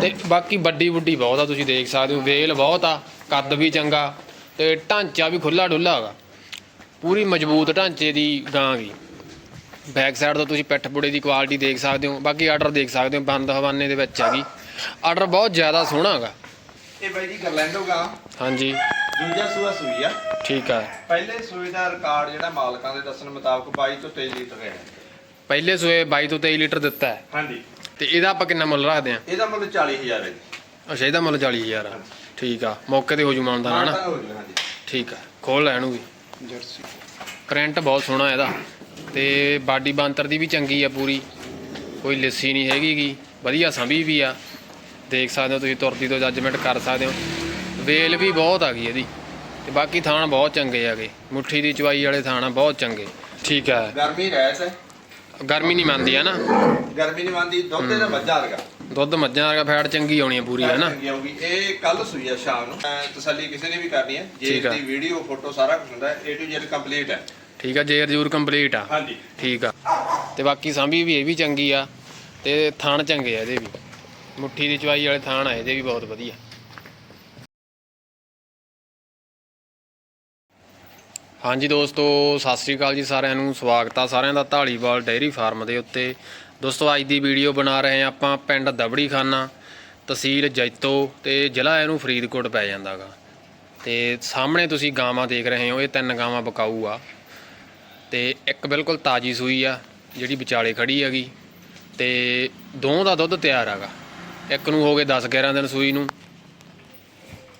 ਤੇ ਬਾਕੀ ਵੱਡੀ ਵੱਡੀ ਬਹੁਤ ਆ ਤੁਸੀਂ ਦੇਖ ਸਕਦੇ ਹੋ ਵੇਲ ਬਹੁਤ ਆ ਕੱਦ ਵੀ ਚੰਗਾ ਤੇ ਢਾਂਚਾ ਵੀ ਖੁੱਲਾ ਡੁੱਲਾ ਹੈਗਾ ਪੂਰੀ ਮਜ਼ਬੂਤ ਢਾਂਚੇ ਦੀ ਗਾਂ ਗੀ। ਬੈਕ ਸਾਈਡ ਤੋਂ ਤੁਸੀਂ ਪਿੱਠ ਪੁੜੇ ਦੀ ਕੁਆਲਿਟੀ ਦੇਖ ਸਕਦੇ ਹੋ ਬਾਕੀ ਆਰਡਰ ਦੇਖ ਸਕਦੇ ਹੋ ਬੰਦ ਹਵਾਨੇ ਦੇ ਵਿੱਚ ਹੈਗੀ ਆਰਡਰ ਬਹੁਤ ਜ਼ਿਆਦਾ ਸੋਹਣਾ ਹੈਗਾ ਇਹ ਬਾਈ ਜੀ ਗਰਲੈਂਡੋ ਗਾ। ਹਾਂਜੀ। ਦੂਜਾ ਸੂਆ ਸੂਈ ਆ। ਠੀਕ ਆ। ਪਹਿਲੇ ਸੂਏ ਦਾ ਰਿਕਾਰਡ ਜਿਹੜਾ ਮਾਲਕਾਂ ਦੇ ਦੱਸਣ ਮੁਤਾਬਕ 22 ਤੋਂ 23 ਲੀਟਰ ਹੈ। ਪਹਿਲੇ ਸੂਏ 22 ਤੋਂ 23 ਲੀਟਰ ਦਿੱਤਾ ਹੈ। ਹਾਂਜੀ। ਤੇ ਇਹਦਾ ਆਪਾਂ ਕਿੰਨਾ ਮੁੱਲ ਰੱਖਦੇ ਆ? ਇਹਦਾ ਮੁੱਲ 40000 ਹੈ ਜੀ। ਅੱਛਾ ਇਹਦਾ ਮੁੱਲ 40000 ਆ। ਠੀਕ ਆ ਮੌਕੇ ਤੇ ਹੋ ਜੂ ਮਾਨਦਾ ਨਾ ਮਾਨਤਾ ਹੋ ਜੂ ਹਾਂਜੀ। ਠੀਕ ਆ ਖੋਲ ਲੈ ਇਹਨੂੰ ਵੀ। ਜਰਸੀ। ਕਰੰਟ ਬਹੁਤ ਸੋਹਣਾ ਇਹਦਾ। ਤੇ ਬਾਡੀ ਬਾਂਤਰ ਦੀ ਵੀ ਚੰਗੀ ਆ ਪੂਰੀ। ਕੋਈ ਲਿੱਸੀ ਨਹੀਂ ਹੈਗੀਗੀ ਵਧੀਆ ਸੰਭੀ ਵੀ ਆ। ਦੇਖ ਸਕਦੇ ਹੋ ਤੁਸੀਂ ਤੁਰਦੀ ਤੋਂ ਜੱਜਮੈਂਟ ਕਰ ਸਕਦੇ ਹੋ। ਵੇਲ ਵੀ ਬਹੁਤ ਆ ਗਈ ਇਹਦੀ। ਤੇ ਬਾਕੀ ਥਾਣ ਬਹੁਤ ਚੰਗੇ ਆਗੇ ਮੁੱਠੀ ਦੀ ਚਵਾਈ ਵਾਲੇ ਥਾਣ ਆ ਬਹੁਤ ਚੰਗੇ। ਠੀਕ ਹੈ ਗਰਮੀ ਰਹਿਤ ਹੈ। ਗਰਮੀ ਨਹੀਂ ਮੰਨਦੀ ਹੈ ਨਾ? ਗਰਮੀ ਨਹੀਂ ਮੰਨਦੀ ਦੁੱਧ ਇਹਦਾ ਵੱਜਾ ਲਗਾ ਦੁੱਧ ਮੱਝਾਂ ਵਰਗਾ ਫੈਟ ਚੰਗੀ ਆਉਣੀ ਆ ਪੂਰੀ ਹੈ ਨਾ? ਚੰਗੀ ਆਊਗੀ। ਇਹ ਕੱਲ ਸੂਈ ਆ ਸ਼ਾਮ ਨੂੰ। ਤਸੱਲੀ ਕਿਸੇ ਨੇ ਵੀ ਕਰਨੀ ਹੈ ਜੇ ਠੀਕ ਆ। ਦੀ ਵੀਡੀਓ ਫੋਟੋ ਸਾਰਾ ਕੁਝ ਹੁੰਦਾ ਹੈ A to Z ਕੰਪਲੀਟ ਹੈ ਠੀਕ ਆ ਜੇਰ ਜੂਰ ਕੰਪਲੀਟ ਆ। ਹਾਂਜੀ। ਠੀਕ ਆ। ਤੇ ਬਾਕੀ ਸਾਂਭੀ ਵੀ ਇਹ ਵੀ ਚੰਗੀ ਆ ਤੇ ਥਾਣ ਚੰਗੇ ਆ ਇਹਦੇ ਵੀ। ਮੁੱਠੀ ਦੀ ਚਵਾਈ ਵਾਲੇ ਥਾਣ ਆ ਇਹਦੇ ਵੀ ਬਹੁਤ ਵਧੀਆ। ਹਾਂਜੀ ਦੋਸਤੋ, ਸਤਿ ਸ੍ਰੀ ਅਕਾਲ ਜੀ ਸਾਰਿਆਂ ਨੂੰ। ਸਵਾਗਤ ਆ ਸਾਰਿਆਂ ਦਾ ਢਾਲੀਵਾਲ ਡੇਅਰੀ ਫਾਰਮ ਦੇ ਉੱਤੇ। ਦੋਸਤੋ, ਅੱਜ ਦੀ ਵੀਡੀਓ ਬਣਾ ਰਹੇ ਹਾਂ ਆਪਾਂ ਪਿੰਡ ਦਬੜੀ ਖਾਨਾ ਤਹਿਸੀਲ ਜੈਤੋ ਤੇ ਜ਼ਿਲ੍ਹਾ ਇਹਨੂੰ ਫਰੀਦਕੋਟ ਪੈ ਜਾਂਦਾਗਾ। ਤੇ ਸਾਹਮਣੇ ਤੁਸੀਂ ਗਾਵਾਂ ਦੇਖ ਰਹੇ ਹੋ, ਇਹ ਤਿੰਨ ਗਾਵਾਂ ਬਕਾਊ ਆ। ਤੇ ਇੱਕ ਬਿਲਕੁਲ ਤਾਜੀ ਸੂਈ ਆ, ਜਿਹੜੀ ਵਿਚਾਲੇ ਖੜੀ ਹੈਗੀ। ਤੇ ਦੋਹਾਂ ਦਾ ਦੁੱਧ ਤਿਆਰ ਹੈਗਾ ਇੱਕ ਨੂੰ ਹੋ ਗਏ 10 11 ਦਿਨ ਸੂਈ ਨੂੰ,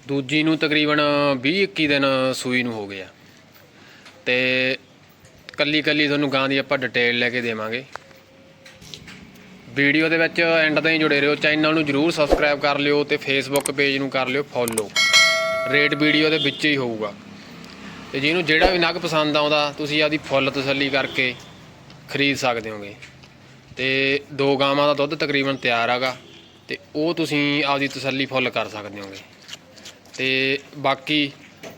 ਦੂਜੀ ਨੂੰ ਤਕਰੀਬਨ 20 21 ਦਿਨ ਸੂਈ ਨੂੰ ਹੋ ਗਏ ਆ। ਤੇ ਕੱਲੀ ਕੱਲੀ ਤੁਹਾਨੂੰ ਗਾਂ ਦੀ ਆਪਾਂ ਡਿਟੇਲ ਲੈ ਕੇ ਦੇਵਾਂਗੇ। ਵੀਡੀਓ ਦੇ ਵਿੱਚ ਐਂਡ ਤਾਈਂ ਜੁੜੇ ਰਹੋ ਚੈਨਲ ਨੂੰ ਜਰੂਰ ਸਬਸਕ੍ਰਾਈਬ ਕਰ ਲਿਓ ਤੇ ਫੇਸਬੁੱਕ ਪੇਜ ਨੂੰ ਕਰ ਲਿਓ ਫੋਲੋ ਰੇਟ ਵੀਡੀਓ ਦੇ ਵਿੱਚ ਹੀ ਹੋਊਗਾ। ਤੇ ਜਿਹਨੂੰ ਜਿਹੜਾ ਵੀ ਨਗ ਪਸੰਦ ਆਉਂਦਾ, ਤੁਸੀਂ ਆਪਦੀ ਫੁੱਲ ਤਸੱਲੀ ਕਰਕੇ ਖਰੀਦ ਸਕਦੇ ਹੋਗੇ। ਤੇ ਦੋ ਗਾਵਾਂ ਦਾ ਦੁੱਧ ਤਕਰੀਬਨ ਤਿਆਰ ਹੈਗਾ, ਤੇ ਉਹ ਤੁਸੀਂ ਆਪਦੀ ਤਸੱਲੀ ਫੁੱਲ ਕਰ ਸਕਦੇ ਹੋਗੇ। ਤੇ ਬਾਕੀ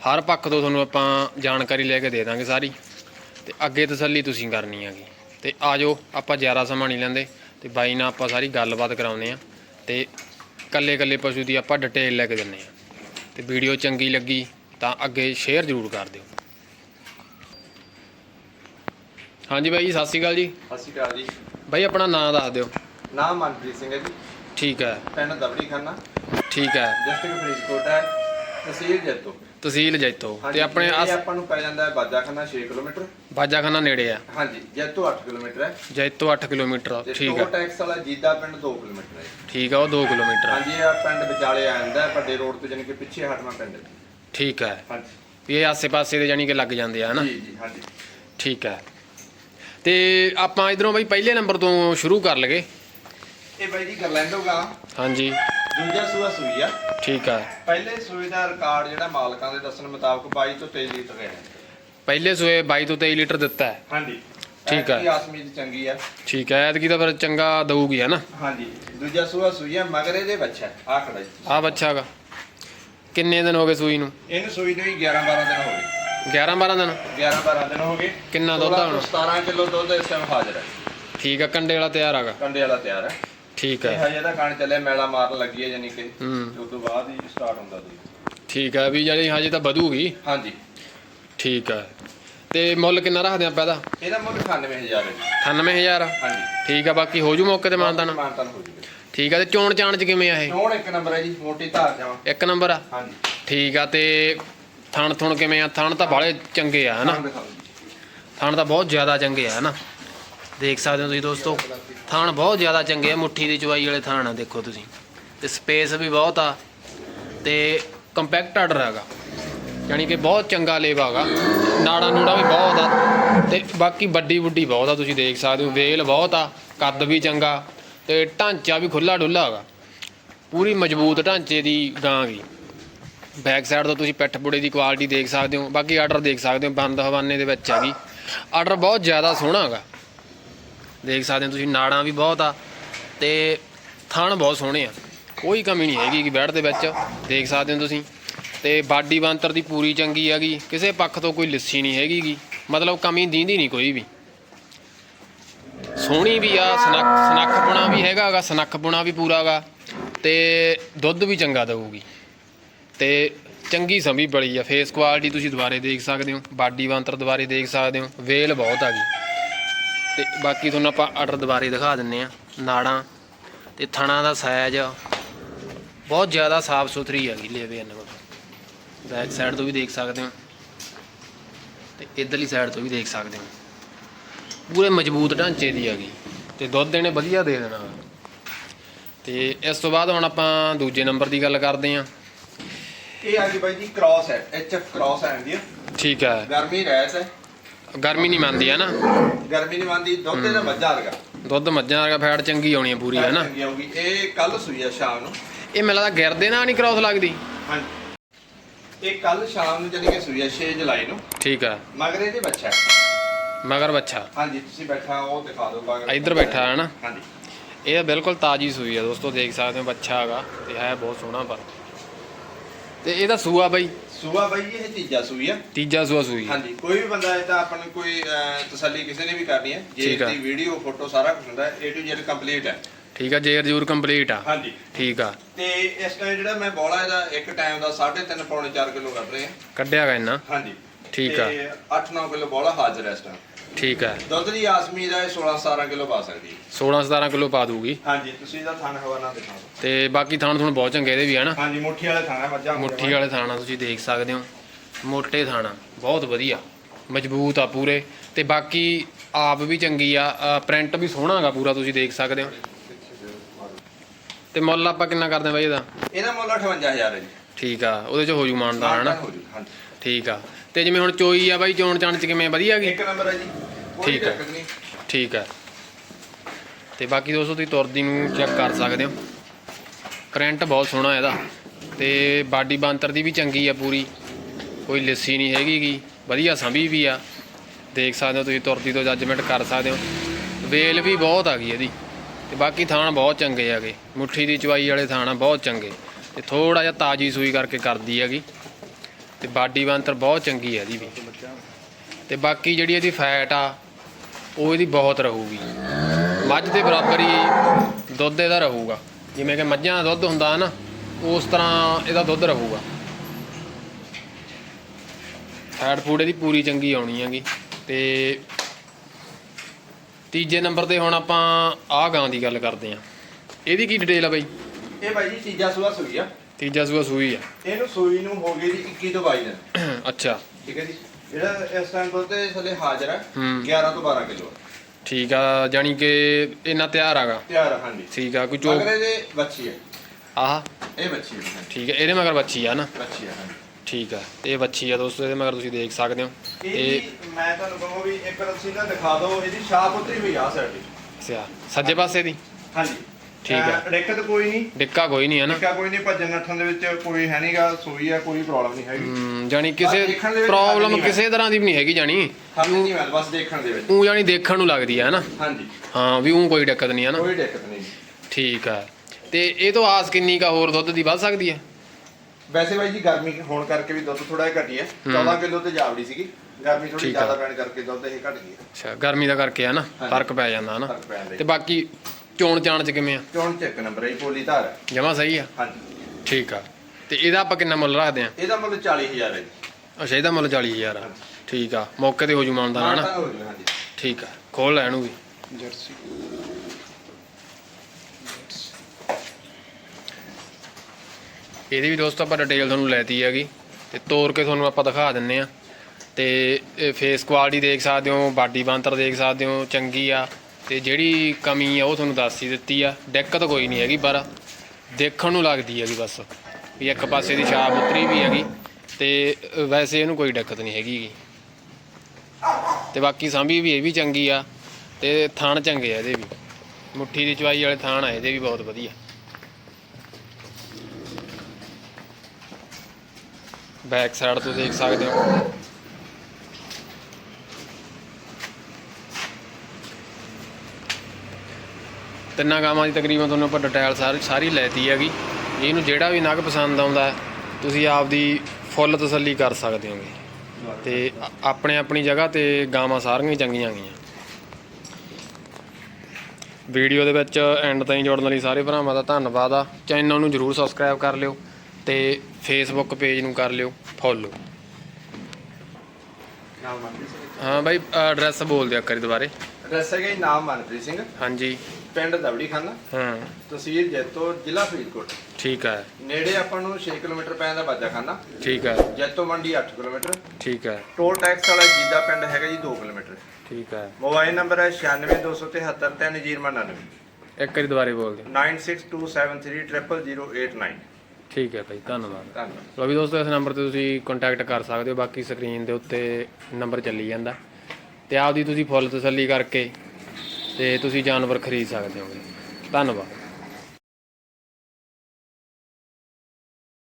ਹਰ ਪੱਖ ਤੋਂ ਤੁਹਾਨੂੰ ਆਪਾਂ ਜਾਣਕਾਰੀ ਲੈ ਕੇ ਦੇ ਦਾਂਗੇ ਸਾਰੀ। ਤੇ ਅੱਗੇ ਤਸੱਲੀ ਤੁਸੀਂ ਕਰਨੀ ਹੈਗੀ। ਤੇ ਆਜੋ ਆਪਾਂ ਜ਼ਿਆਦਾ ਸਮਾਂ ਨਹੀਂ ਲੈਂਦੇ। ਤੇ ਬਾਈ ਨਾਲ ਆਪਾਂ ਸਾਰੀ ਗੱਲਬਾਤ ਕਰਾਉਂਦੇ ਆ ਤੇ ਕੱਲੇ ਕੱਲੇ ਪਸ਼ੂ ਦੀ ਆਪਾਂ ਡਿਟੇਲ ਲੈ ਕੇ ਦਿੰਨੇ ਆ ਤੇ ਵੀਡੀਓ ਚੰਗੀ ਲੱਗੀ ਤਾਂ ਅੱਗੇ ਸ਼ੇਅਰ ਜ਼ਰੂਰ ਕਰ ਦਿਓ। ਹਾਂਜੀ ਬਾਈ ਸਤਿ ਸ਼੍ਰੀ ਅਕਾਲ ਜੀ। ਸਤਿ ਸ਼੍ਰੀ ਅਕਾਲ ਜੀ। ਬਾਈ ਆਪਣਾ ਨਾਮ ਦੱਸ ਦਿਓ। ਨਾਮ ਮਨਪ੍ਰੀਤ ਸਿੰਘ ਹੈ ਜੀ। ਠੀਕ ਹੈ। ਪਿੰਡ ਦਬੜੀ ਖਾਨਾ ਠੀਕ ਹੈ। ਡਿਸਟ੍ਰਿਕਟ ਫਰੀਦਕੋਟ ਹੈ। ਤਹਿਸੀਲ ਜੈਤੋ। ਤਹਿਸੀਲ ਜੈਤੋ। ਤੇ ਆਪਣੇ ਇਹ ਆਪਾਂ ਨੂੰ ਪੈ ਜਾਂਦਾ ਹੈ ਬਾਜਾਖਾਨਾ 6 ਕਿਲੋਮੀਟਰ। ਬਾਜਾਖਾਨਾ ਨੇੜੇ ਆ ਹਾਂਜੀ ਜੈਤੋ 8 ਕਿਲੋਮੀਟਰ ਹੈ। ਜੈਤੋ 8 ਕਿਲੋਮੀਟਰ ਤੇ ਠੀਕ ਟੋ ਹੈ। ਟੈਕਸ ਵਾਲਾ ਜੀਦਾ ਪਿੰਡ 2 ਕਿਲੋਮੀਟਰ ਹੈ। ਠੀਕ ਆ ਉਹ 2 ਕਿਲੋਮੀਟਰ। ਆ। ਹਾਂਜੀ ਇਹ ਪਿੰਡ ਵਿਚਾਲੇ ਆ ਜਾਂਦਾ ਹੈ ਵੱਡੇ ਰੋਡ ਤੋਂ ਜਾਨੀ ਕਿ ਪਿੱਛੇ ਹਟਣਾ ਪਿੰਡ। ਹੈ ਠੀਕ ਹੈ। ਹਾਂਜੀ। ਵੀ ਇਹ ਆਸੇ-ਪਾਸੇ ਦੇ ਜਾਨੀ ਕਿ ਲੱਗ ਜਾਂਦੇ ਆ ਹਨਾ? ਜੀ ਜੀ ਹਾਂਜੀ। ਠੀਕ ਹੈ। ਤੇ ਆਪਾਂ ਇਧਰੋਂ ਬਾਈ ਪਹਿਲੇ ਨੰਬਰ ਤੋਂ ਸ਼ੁਰੂ ਕਰ ਲਗੇ ਇਹ ਬਾਈ ਜੀ ਗਰਲੈਂਡੋ ਗਾ। ਹਾਂਜੀ। ਦੂਜਾ ਸੂਆ ਸੂਈ ਆ। ਠੀਕ ਹੈ ਪਹਿਲੇ ਸੂਏ ਦਾ ਰਿਕਾਰਡ ਜਿਹੜਾ ਮਾਲਕਾਂ ਦੇ ਦੱਸਣ ਮੁਤਾਬਕ 22 ਤੋਂ 23 ਲੀਟਰ ਹੈ ਪਹਿਲੇ ਸੂਏ 22 ਤੋਂ 23 ਲੀਟਰ ਦਿੱਤਾ ਹੈ। ਹਾਂਜੀ। ਠੀਕ ਹੈ। ਆਸਮੀਦ ਚੰਗੀ ਆ। ਠੀਕ ਹੈ ਐਤਕੀ ਤਾਂ ਫਿਰ ਚੰਗਾ ਦਊਗੀ ਹੈ ਨਾ? ਹਾਂਜੀ। ਦੂਜਾ ਸੂਆ ਸੂਈ ਆ ਮਗਰ ਇਹਦੇ ਬੱਚਾ। ਆ ਖੜਾ ਜੀ। ਆ ਬੱਚਾ ਹੈਗਾ। ਕਿੰਨੇ ਦਿਨ ਹੋ ਗਏ ਸੂਈ ਨੂੰ? ਇਹਨੂੰ ਸੂਈ ਨੂੰ ਹੀ 11 12 ਦਿਨ ਹੋ ਗਏ। 11 12 ਦਿਨ? 11 12 ਦਿਨ ਹੋ ਗਏ। ਕਿੰਨਾ ਦੁੱਧ ਆ 16 ਹੁਣ? ਤੋਂ 17 ਕਿਲੋ ਦੁੱਧ ਇਸ ਟਾਈਮ ਹਾਜ਼ਰ ਹੈ। ਠੀਕ ਆ ਕੰਡੇ ਵਾਲਾ ਤਿਆਰ ਹੈਗਾ। ਕੰਡੇ ਵਾਲਾ ਤਿਆਰ ਹੈ। ਠੀਕ ਹੈ। ਹਜੇ ਤਾਂ ਖਾਣ ਚੱਲਿਆ ਮੈਲਾ ਮਾਰਨ ਲੱਗੀ ਹੈ ਯਾਨੀ ਕਿ। ਉਸ ਤੋਂ ਬਾਅਦ ਹੀ ਸਟਾਰਟ ਹੁੰਦਾ ਜੀ ਠੀਕ ਹੈ ਵੀ ਜਿਹੜੀ ਹਜੇ ਤਾਂ ਵਧੂਗੀ। ਹਾਂਜੀ। ਠੀਕ ਹੈ। ਤੇ ਮੁੱਲ ਕਿੰਨਾ ਰੱਖਦੇ ਆਪਾਂ ਇਹਦਾ? ਇਹਦਾ ਮੁੱਲ 98000 ਹੈ। ਜੀ 98000 ਹਾਂਜੀ। ਠੀਕ ਆ ਬਾਕੀ ਹੋ ਜੂ ਮੌਕੇ ਤੇ ਮਾਨਦਾਨ ਮਾਨਤਾਨ ਹੋ ਜੂਗਾ ਠੀਕ ਆ ਤੇ ਚੋਣ ਚਾਣ ਚ ਕਿਵੇਂ ਆ ਇਹ? ਚੋਣ ਇੱਕ ਨੰਬਰ ਹੈ ਜੀ ਮੋਟੀ ਧਾਰ ਜਾਵਾਂ ਇੱਕ ਨੰਬਰ ਆ? ਹਾਂਜੀ। ਠੀਕ ਆ ਤੇ ਥਣ ਥੁਣ ਕਿਵੇਂ ਆ? ਥਣ ਤਾਂ ਬਾਲੇ ਚੰਗੇ ਆ ਹਨਾ। ਥਣ ਤਾਂ ਬਹੁਤ ਜ਼ਿਆਦਾ ਚੰਗੇ ਆ ਹਨਾ ਦੇਖ ਸਕਦੇ ਹੋ ਤੁਸੀਂ ਦੋਸਤੋ। ਥਾਣ ਬਹੁਤ ਜ਼ਿਆਦਾ ਚੰਗੇ ਆ, ਮੁੱਠੀ ਦੀ ਚਵਾਈ ਵਾਲੇ ਥਾਣ ਆ, ਦੇਖੋ ਤੁਸੀਂ। ਤੇ ਸਪੇਸ ਵੀ ਬਹੁਤ ਆ ਤੇ ਕੰਪੈਕਟ ਆਰਡਰ ਹੈਗਾ ਯਾਨੀ ਕਿ ਬਹੁਤ ਚੰਗਾ ਲੇਵਾ ਹੈਗਾ ਨਾੜਾ ਨੂੜਾ ਵੀ ਬਹੁਤ ਆ ਤੇ ਬਾਕੀ ਵੱਡੀ ਵੱਡੀ ਬਹੁਤ ਆ, ਤੁਸੀਂ ਦੇਖ ਸਕਦੇ ਹੋ, ਵੇਲ ਬਹੁਤ ਆ, ਕੱਦ ਵੀ ਚੰਗਾ ਤੇ ਢਾਂਚਾ ਵੀ ਖੁੱਲਾ ਡੁੱਲਾ ਹੈਗਾ ਪੂਰੀ ਮਜ਼ਬੂਤ ਢਾਂਚੇ ਦੀ ਗਾਂ ਗੀ। ਬੈਕ ਸਾਈਡ ਤੋਂ ਤੁਸੀਂ ਪਿੱਠ ਪੁੜੇ ਦੀ ਕੁਆਲਿਟੀ ਦੇਖ ਸਕਦੇ ਹੋ, ਬਾਕੀ ਆਰਡਰ ਦੇਖ ਸਕਦੇ ਹੋ, ਬੰਦ ਹਵਾਨੇ ਦੇ ਵਿੱਚ ਹੈਗੀ ਆਰਡਰ ਬਹੁਤ ਜ਼ਿਆਦਾ ਸੋਹਣਾ ਹੈਗਾ ਦੇਖ ਸਕਦੇ ਹੋ ਤੁਸੀਂ, ਨਾੜਾਂ ਵੀ ਬਹੁਤ ਆ ਤੇ ਥਣ ਬਹੁਤ ਸੋਹਣੇ ਆ। ਕੋਈ ਕਮੀ ਨਹੀਂ ਹੈਗੀ ਕਿ ਬੈਡ ਦੇ ਵਿੱਚ, ਦੇਖ ਸਕਦੇ ਹੋ ਤੁਸੀਂ। ਤੇ ਬਾਡੀ ਬੰਤਰ ਦੀ ਪੂਰੀ ਚੰਗੀ ਹੈਗੀ, ਕਿਸੇ ਪੱਖ ਤੋਂ ਕੋਈ ਲਿੱਸੀ ਨਹੀਂ ਹੈਗੀ ਗੀ। ਮਤਲਬ ਕਮੀ ਦੀਂਦੀ ਨਹੀਂ ਕੋਈ ਵੀ। ਸੋਹਣੀ ਵੀ ਆ, ਸਨੱਖ, ਸਨੱਖਪੁਣਾ ਵੀ ਹੈਗਾ ਗਾ, ਸਨੱਖਪੁਣਾ ਵੀ ਪੂਰਾ ਗਾ, ਤੇ ਦੁੱਧ ਵੀ ਚੰਗਾ ਦੇਊਗੀ। ਤੇ ਚੰਗੀ ਸੰਭੀ ਬੜੀ ਆ ਫੇਸ ਕੁਆਲਿਟੀ ਤੁਸੀਂ ਦੁਬਾਰੇ ਦੇਖ ਸਕਦੇ ਹੋ, ਬਾਡੀ ਬਾਂਤਰ ਦੁਬਾਰੇ ਦੇਖ ਸਕਦੇ ਹੋ, ਵੇਲ ਬਹੁਤ ਆ ਗਈ ਤੇ ਬਾਕੀ ਤੁਹਾਨੂੰ ਆਪਾਂ ਆਰਡਰ ਦੁਬਾਰੇ ਦਿਖਾ ਦਿੰਨੇ ਆ। ਨਾੜਾਂ ਤੇ ਥਣਾ ਦਾ ਸਾਈਜ਼ ਬਹੁਤ ਜ਼ਿਆਦਾ ਸਾਫ਼ ਸੁਥਰੀ ਹੈਗੀ ਲੇਵੇ ਇਹਨਾਂ ਕੋਲ। ਬੈਕ ਸਾਈਡ ਤੋਂ ਵੀ ਦੇਖ ਸਕਦੇ ਹੋ। ਤੇ ਇਧਰਲੀ ਸਾਈਡ ਤੋਂ ਵੀ ਦੇਖ ਸਕਦੇ ਹੋ। ਪੂਰੇ ਮਜ਼ਬੂਤ ਢਾਂਚੇ ਦੀ ਹੈਗੀ। ਤੇ ਦੁੱਧ ਇਹਨੇ ਵਧੀਆ ਦੇ ਦੇਣਾ। ਤੇ ਇਸ ਤੋਂ ਬਾਅਦ ਹੁਣ ਆਪਾਂ ਦੂਜੇ ਨੰਬਰ ਦੀ ਗੱਲ ਕਰਦੇ ਹਾਂ। ਇਹ ਆ ਗਈ ਬਾਈ ਜੀ ਕ੍ਰਾਸ ਹੈ ਐਚਐਫ ਕ੍ਰਾਸ ਹੈ ਦੀ ਠੀਕ ਹੈ। ਗਰਮੀ ਰਹਿਤ ਹੈ। ਗਰਮੀ ਨਹੀਂ ਮੰਨਦੀ ਹੈ ਨਾ? ਗਰਮੀ ਨਹੀਂ ਮੰਨਦੀ ਦੁੱਧ ਦਾ ਮੱਝਾ ਲਗਾ ਦੁੱਧ ਮੱਝਾਂ ਵਰਗਾ ਫੈਟ ਚੰਗੀ ਆਉਣੀ ਹੈ ਪੂਰੀ ਹੈ ਨਾ? ਚੰਗੀ ਆਊਗੀ। ਇਹ ਕੱਲ ਸੂਈ ਆ ਸ਼ਾਮ ਨੂੰ। ਇਹ ਮੈਨੂੰ ਲੱਗਦਾ ਗਿਰਦੇ ਨਾਲ ਨਹੀਂ ਕ੍ਰਾਸ ਲੱਗਦੀ। ਹਾਂਜੀ। ਇਹ ਕੱਲ ਸ਼ਾਮ ਨੂੰ ਜਾਨੀ ਕਿ ਸੂਈ ਆ 6 ਜੁਲਾਈ ਨੂੰ। ਠੀਕ ਹੈ ਮਗਰ ਇਹਦੇ ਬੱਚਾ ਹੈ। ਮਗਰ ਬੱਚਾ। ਹਾਂਜੀ ਤੁਸੀਂ ਬੈਠਾ ਉਹ ਦਿਖਾ ਦਿਓ ਮਗਰ। ਇੱਧਰ ਬੈਠਾ ਹੈ ਨਾ? ਹਾਂਜੀ। ਇਹ ਬਿਲਕੁਲ ਤਾਜੀ ਸੂਈ ਹੈ ਦੋਸਤੋ ਦੇਖ ਸਕਦੇ ਹੋ ਬੱਚਾ ਹੈਗਾ ਤੇ ਹੈ ਬਹੁਤ ਸੋਹਣਾ ਪਰ ਤੇ ਇਹਦਾ ਸੂਆ ਬਈ। ਸੂਆ ਬਾਈ ਇਹ ਤੀਜਾ ਸੂਈ ਆ। ਤੀਜਾ ਸੂਆ ਸੂਈ। ਹਾਂਜੀ ਕੋਈ ਵੀ ਬੰਦਾ ਇਹ ਤਾਂ ਆਪਾਂ ਨੂੰ ਕੋਈ ਅਹ, ਤਸੱਲੀ ਕਿਸੇ ਨੇ ਵੀ ਕਰਨੀ ਹੈ ਜੇ ਠੀਕ ਆ। ਦੀ ਵੀਡੀਓ ਫੋਟੋ ਸਾਰਾ ਕੁਝ ਹੁੰਦਾ ਹੈ A to Z ਕੰਪਲੀਟ ਹੈ ਠੀਕ ਆ ਜੇਰ ਜੂਰ ਕੰਪਲੀਟ ਆ। ਹਾਂਜੀ। ਠੀਕ ਆ। ਤੇ ਇਸ ਟਾਈਮ ਜਿਹੜਾ ਮੈਂ ਬੋਲਾ ਇਹਦਾ ਇੱਕ ਟਾਈਮ ਦਾ 3.5 ਪੌਣੇ 4 ਕਿਲੋ ਕੱਢ ਰਹੇ। ਹਾਂ ਕੱਢਿਆ ਗਾ ਇੰਨਾ? ਹਾਂਜੀ। ਠੀਕ ਆ। ਤੇ 8-9 ਕਿਲੋ ਬੋਲਾ ਹਾਜ਼ਰ ਹੈ ਇਸ ਟਾਈਮ ਠੀਕ ਹੈ। ਦੁੱਧ ਦੀ ਆਸਮੀ ਦਾ ਇਹ 16-17 ਕਿਲੋ ਪਾ ਸਕਦੀ ਹੈ। 16 17 ਕਿਲੋ ਪਾ ਦੂਗੀ ਹਾਂਜੀ ਤੁਸੀਂ ਇਹਦਾ ਥਣ ਹਵਾਨਾ ਦਿਖਾਓ। ਤੇ ਬਾਕੀ ਥਾਣ ਤੁਹਾਨੂੰ ਬਹੁਤ ਚੰਗੇ ਇਹਦੇ ਵੀ ਹੈ ਨਾ। ਹਾਂਜੀ ਮੁੱਠੀ ਵਾਲੇ ਥਾਣਾ ਮੱਝਾਂ ਮੁੱਠੀ ਵਾਲੇ ਥਾਣਾ ਤੁਸੀਂ ਦੇਖ ਸਕਦੇ ਹੋ। ਮੋਟੇ ਥਾਣਾ ਬਹੁਤ ਵਧੀਆ। ਮਜ਼ਬੂਤ ਆ ਪੂਰੇ। ਤੇ ਬਾਕੀ ਆਪ ਵੀ ਚੰਗੀ ਆ ਪ੍ਰਿੰਟ ਵੀ ਸੋਹਣਾ ਹੈਗਾ ਪੂਰਾ ਤੁਸੀਂ ਦੇਖ ਸਕਦੇ ਹੋ। ਤੇ ਮੁੱਲ ਆਪਾਂ ਕਿੰਨਾ ਕਰਦੇ ਬਾਈ ਇਹਦਾ? ਇਹਦਾ ਮੁੱਲ 58000 ਹੈ ਜੀ। ਠੀਕ ਆ ਉਹਦੇ ਚ ਹੋ ਜੂ ਮਾਨਦਾਰ ਹੈ ਨਾ? ਹੋ ਜੂ, ਹਾਂਜੀ। ਠੀਕ ਆ। ਤੇ ਜਿਵੇਂ ਹੁਣ ਚੋਈ ਆ ਬਾਈ ਚੋਣ ਚਾਣ ਚ ਕਿਵੇਂ? ਵਧੀਆ ਗਈ ਇੱਕ ਨੰਬਰ ਹੈ ਜੀ। ਕੋਈ ਠੀਕ ਹੈ। ਦਿੱਕਤ ਨਹੀਂ। ਠੀਕ ਹੈ। ਤੇ ਬਾਕੀ ਦੋਸਤੋ ਤੁਸੀਂ ਤੁਰਦੀ ਨੂੰ ਚੈੱਕ ਕਰ ਸਕਦੇ ਹੋ। ਪ੍ਰਿੰਟ ਬਹੁਤ ਸੋਹਣਾ ਇਹਦਾ। ਤੇ ਬਾਡੀ ਬਾਂਤਰ ਦੀ ਵੀ ਚੰਗੀ ਆ ਪੂਰੀ। ਕੋਈ ਲਿੱਸੀ ਨਹੀਂ ਹੈਗੀ ਗੀ। ਵਧੀਆ ਸੰਭੀ ਵੀ ਆ। ਦੇਖ ਸਕਦੇ ਹੋ ਤੁਸੀਂ ਤੁਰਦੀ ਤੋਂ ਜੱਜਮੈਂਟ ਕਰ ਸਕਦੇ ਹੋ। ਵੇਲ ਵੀ ਬਹੁਤ ਆ ਗਈ ਇਹਦੀ। ਤੇ ਬਾਕੀ ਥਾਣ ਬਹੁਤ ਚੰਗੇ ਹੈਗੇ। ਮੁੱਠੀ ਦੀ ਚਵਾਈ ਵਾਲੇ ਥਾਣ ਆ ਬਹੁਤ ਚੰਗੇ। ਤੇ ਥੋੜਾ ਜਿਹਾ ਤਾਜੀ ਸੂਈ ਕਰਕੇ ਕਰਦੀ ਹੈਗੀ। ਤੇ ਬਾਡੀ ਬਾਂਤਰ ਬਹੁਤ ਚੰਗੀ ਹੈ ਇਹਦੀ ਵੀ। ਤੇ ਬਾਕੀ ਜਿਹੜੀ ਇਹਦੀ ਫੈਟ ਆ ਉਹ ਇਹਦੀ ਬਹੁਤ ਰਹੂਗੀ। ਮੱਝ ਦੇ ਬਰਾਬਰ ਹੀ ਦੁੱਧ ਇਹਦਾ ਰਹੂਗਾ। ਜਿਵੇਂ ਕਿ ਮੱਝਾਂ ਦਾ ਦੁੱਧ ਹੁੰਦਾ ਨਾ ਉਸ ਤਰ੍ਹਾਂ ਇਹਦਾ ਦੁੱਧ ਰਹੂਗਾ। ਫੈਟ ਫੂਡ ਇਹਦੀ ਪੂਰੀ ਚੰਗੀ ਆਉਣੀ ਹੈਗੀ। ਤੇ ਤੀਜੇ ਨੰਬਰ ਤੇ ਹੁਣ ਆਪਾਂ ਆਹ ਗਾਂ ਦੀ ਗੱਲ ਕਰਦੇ ਆਂ ਇਹਦੀ ਕੀ ਡਿਟੇਲ ਆ ਬਾਈ? ਇਹ ਬਾਈ ਜੀ ਤੀਜਾ ਸੂਆ ਸੂਈ ਆ। ਤੀਜਾ ਸੂਆ ਸੂਈ ਆ। ਇਹਨੂੰ ਸੂਈ ਨੂੰ ਹੋ ਗਈ ਜੀ 21 ਤੋਂ 22 ਦਿਨ। ਅੱਛਾ। ਠੀਕ ਹੈ ਜੀ। ਜਿਹੜਾ ਇਸ ਟਾਈਮ ਤੋਂ ਤੇ ਥੱਲੇ ਹਾਜ਼ਰ ਹੈ ਹੂੰ। 11 ਤੋਂ 12 ਕਿਲੋ। ਠੀਕ ਆ ਜਾਨੀ ਕਿ ਇਹਨਾਂ ਤਿਆਰ ਆਗਾ? ਤਿਆਰ ਆ, ਹਾਂਜੀ। ਠੀਕ ਆ ਕੋਈ ਚੋ ਮਗਰ ਇਹਦੇ ਬੱਚੀ ਹੈ ਆਹ। ਇਹ ਬੱਚੀ ਹੈ ਹਾਂਜੀ, ਠੀਕ ਹੈ ਇਹਦੇ ਮਗਰ ਬੱਚੀ ਆ ਨਾ? ਬੱਚੀ ਹੈ ਹਾਂਜੀ। ਠੀਕ ਆ ਇਹ ਬੱਚੀ ਆ ਦੋਸਤੋ ਇਹਦੇ ਮਗਰ ਤੁਸੀਂ ਦੇਖ ਸਕਦੇ ਹੋ। ਇਹ ਮੈਂ ਤੁਹਾਨੂੰ ਕਹਾਂ ਵੀ ਇੱਕ ਰੱਸੀ ਨਾ ਦਿਖਾ ਦਿਓ ਇਹਦੀ ਛਾਪ ਉਤਰੀ ਹੋਈ ਆ ਸਾਡੀ। ਸਿਆ ਸੱਜੇ ਪਾਸੇ ਦੀ? ਹਾਂਜੀ। ਠੀਕ ਹੈ। ਦਿੱਕਤ ਕੋਈ ਨਹੀਂ। ਡਿੱਕਾ ਕੋਈ ਨਹੀਂ ਹੈ ਨਾ? ਟਿੱਕਾ ਕੋਈ ਨਹੀਂ ਭੱਜਣ ਨੱਠਣ ਦੇ ਵਿੱਚ ਕੋਈ ਹੈ ਨਹੀਂਗਾ ਸੂਈ ਆ ਕੋਈ ਪ੍ਰੋਬਲਮ ਨਹੀਂ ਹੈਗੀ। ਹਮ, ਜਾਣੀ ਕਿਸੇ ਦੇਖਣ ਦੇ ਵਿੱਚ ਪ੍ਰੋਬਲਮ ਨਹੀਂ ਹੈ। ਕਿਸੇ ਤਰ੍ਹਾਂ ਦੀ ਵੀ ਨਹੀਂ ਹੈਗੀ ਜਾਣੀ। ਹਮੇ ਨਹੀਂ ਮੈਂ ਬਸ ਦੇਖਣ ਦੇ ਵਿੱਚ। ਉਹ ਜਾਣੀ ਦੇਖਣ ਨੂੰ ਲੱਗਦੀ ਹੈ ਨਾ? ਹਾਂਜੀ। ਹਾਂ ਵੀ ਉਹ ਕੋਈ ਦਿੱਕਤ ਨਹੀਂ ਹੈ ਨਾ? ਕੋਈ ਦਿੱਕਤ ਨਹੀਂ। ਠੀਕ ਆ। ਤੇ ਇਹ ਤੋਂ ਆਸ ਕਿੰਨੀ ਕਾ ਹੋਰ ਦੁੱਧ ਦੀ ਵੱਧ ਸਕਦੀ ਹੈ? ਵੈਸੇ ਬਾਈ ਜੀ ਗਰਮੀ ਹੋਣ ਕਰਕੇ ਵੀ ਦੁੱਧ ਥੋੜਾ ਜਿਹਾ ਘਟੀ ਹੈ। 14 ਕਿਲੋ ਤੇ ਜਾਵੜੀ ਸੀਗੀ। ਗਰਮੀ ਥੋੜੀ ਠੀਕ ਆ। ਜ਼ਿਆਦਾ ਪੈਣ ਕਰਕੇ ਦੁੱਧ ਇਹ ਘਟ ਗਿਆ। ਅੱਛਾ ਗਰਮੀ ਦਾ ਕਰਕੇ ਹੈ ਨਾ। ਫ਼ਰਕ ਪੈ ਜਾਂਦਾ ਹੈ ਨਾ? ਫ਼ਰਕ ਤੇ ਬਾਕੀ ਚੋਣ ਚਾਣ ਚ ਕਿਵੇਂ ਆ? ਚੋਣ ਚ ਇੱਕ ਨੰਬਰ ਹੈ ਪੋਲੀ ਧਾਰ ਹੈ। ਜਮਾ ਸਹੀ ਆ? ਹਾਂਜੀ। ਠੀਕ ਆ। ਤੇ ਇਹਦਾ ਆਪਾਂ ਕਿੰਨਾ ਮੁੱਲ ਰੱਖਦੇ ਆ? ਇਹਦਾ ਮੁੱਲ 40000 ਹੈ ਜੀ। ਅੱਛਾ ਇਹਦਾ ਮੁੱਲ 40000 ਆ। ਠੀਕ ਆ। ਮੌਕੇ ਤੇ ਹੋ ਜੂ ਮਾਨਦਾ ਨਾ ਮਾਨਤਾਨ ਹੋ ਜੂ ਹਾਂਜੀ। ਠੀਕ ਆ। ਖੋਲ ਲੈਣ ਵੀ। ਜਰਸੀ। ਇਹਦੀ ਵੀ ਦੋਸਤੋ ਆਪਾਂ ਡਿਟੇਲ ਤੁਹਾਨੂੰ ਲੈਤੀ ਹੈਗੀ। ਤੇ ਤੋੜ ਕੇ ਤੁਹਾਨੂੰ ਆਪਾਂ ਦਿਖਾ ਦਿੰਨੇ ਆ। ਤੇ ਫੇਸ ਕੁਆਲਿਟੀ ਦੇਖ ਸਕਦੇ ਹੋ ਬਾਡੀ ਬਾਂਤਰ ਦੇਖ ਸਕਦੇ ਹੋ ਚੰਗੀ ਆ। ਤੇ ਜਿਹੜੀ ਕਮੀ ਆ ਉਹ ਤੁਹਾਨੂੰ ਦੱਸ ਹੀ ਦਿੱਤੀ ਆ। ਦਿੱਕਤ ਕੋਈ ਨਹੀਂ ਹੈਗੀ ਪਰ ਦੇਖਣ ਨੂੰ ਲੱਗਦੀ ਹੈਗੀ ਬਸ। ਵੀ ਇੱਕ ਪਾਸੇ ਦੀ ਛਾਪ ਉਤਰੀ ਵੀ ਹੈਗੀ ਤੇ ਵੈਸੇ ਇਹਨੂੰ ਕੋਈ ਦਿੱਕਤ ਨਹੀਂ ਹੈਗੀ ਗੀ। ਤੇ ਬਾਕੀ ਸਾਂਭੀ ਵੀ ਇਹ ਵੀ ਚੰਗੀ ਆ ਤੇ ਥਾਣ ਚੰਗੇ ਆ ਇਹਦੇ ਵੀ। ਮੁੱਠੀ ਦੀ ਚਵਾਈ ਵਾਲੇ ਥਾਣ ਆ ਇਹਦੇ ਵੀ ਬਹੁਤ ਵਧੀਆ। ਬੈਕ ਸਾਈਡ ਤੋਂ ਦੇਖ ਸਕਦੇ ਹੋ। ਤਿੰਨਾਂ ਗਾਵਾਂ ਦੀ ਤਕਰੀਬਨ ਤੁਹਾਨੂੰ ਆਪਾਂ ਡਿਟੇਲ ਸਾਰੀ ਸਾਰੀ ਲੈਤੀ ਹੈਗੀ। ਇਹਨੂੰ ਜਿਹੜਾ ਵੀ ਨਗ ਪਸੰਦ ਆਉਂਦਾ ਤੁਸੀਂ ਆਪਦੀ ਫੁੱਲ ਤਸੱਲੀ ਕਰ ਸਕਦੇ ਹੋਗੇ। ਤੇ ਆਪਣੇ ਆਪਣੀ ਜਗ੍ਹਾ ਤੇ ਗਾਵਾਂ ਸਾਰੀਆਂ ਚੰਗੀਆਂ ਗਈਆਂ ਵੀਡੀਓ ਦੇ ਵਿੱਚ ਐਂਡ ਤਾਈਂ ਜੁੜਨ ਲਈ ਸਾਰੇ ਭਰਾਵਾਂ ਦਾ ਧੰਨਵਾਦ ਆ। ਚੈਨਲ ਨੂੰ ਜਰੂਰ ਸਬਸਕ੍ਰਾਈਬ ਕਰ ਲਿਓ ਤੇ ਫੇਸਬੁੱਕ ਪੇਜ ਨੂੰ ਕਰ ਲਿਓ ਫੋਲੋ ਹਾਂ ਬਾਈ ਐਡਰੈਸ ਬੋਲ ਦਿਆ ਕਰੀ ਦੁਬਾਰੇ। ਜੀ ਨਾਮ ਮਨਪ੍ਰੀਤ ਸਿੰਘ। ਹਾਂਜੀ। ਪਿੰਡ ਦਵੜੀ ਖਾਨਾ। ਹਾਂ। ਤਹਿਸੀਲ ਜੈਤੋ ਜ਼ਿਲ੍ਹਾ ਫਰੀਦਕੋਟ। ਠੀਕ ਹੈ। ਨੇੜੇ ਆਪਾਂ ਨੂੰ 6 ਕਿਲੋਮੀਟਰ ਪੈ ਜਾਂਦਾ ਬਾਜਾ ਖਾਨਾ। ਠੀਕ ਹੈ। ਜੈਤੋ ਮੰਡੀ 8 ਕਿਲੋਮੀਟਰ। ਠੀਕ ਹੈ। ਟੋਲ ਟੈਕਸ ਵਾਲਾ ਜੀਦਾ ਪਿੰਡ ਹੈਗਾ ਜੀ 2 ਕਿਲੋਮੀਟਰ। ਠੀਕ ਹੈ। ਮੋਬਾਈਲ ਨੰਬਰ ਹੈ 9627733099 ਇੱਕ ਵਾਰੀ ਦੁਬਾਰੇ ਬੋਲ ਦਿਓ। 9627300089 ਠੀਕ ਹੈ ਭਾਈ ਧੰਨਵਾਦ। ਧੰਨਵਾਦ। ਲੋ ਵੀ ਦੋਸਤੋ ਇਸ ਨੰਬਰ ਤੇ ਤੁਸੀਂ ਕੰਟੈਕਟ ਕਰ ਸਕਦੇ ਹੋ ਬਾਕੀ ਸਕਰੀਨ ਦੇ ਉੱਤੇ ਨੰਬਰ ਚੱਲੀ ਜਾਂਦਾ। ਤੇ ਆਪਦੀ ਤੁਸੀਂ ਫੁੱਲ ਤਸੱਲੀ ਕਰਕੇ ਤੇ ਤੁਸੀਂ ਜਾਨਵਰ ਖਰੀਦ ਸਕਦੇ ਹੋਗੇ। ਧੰਨਵਾਦ।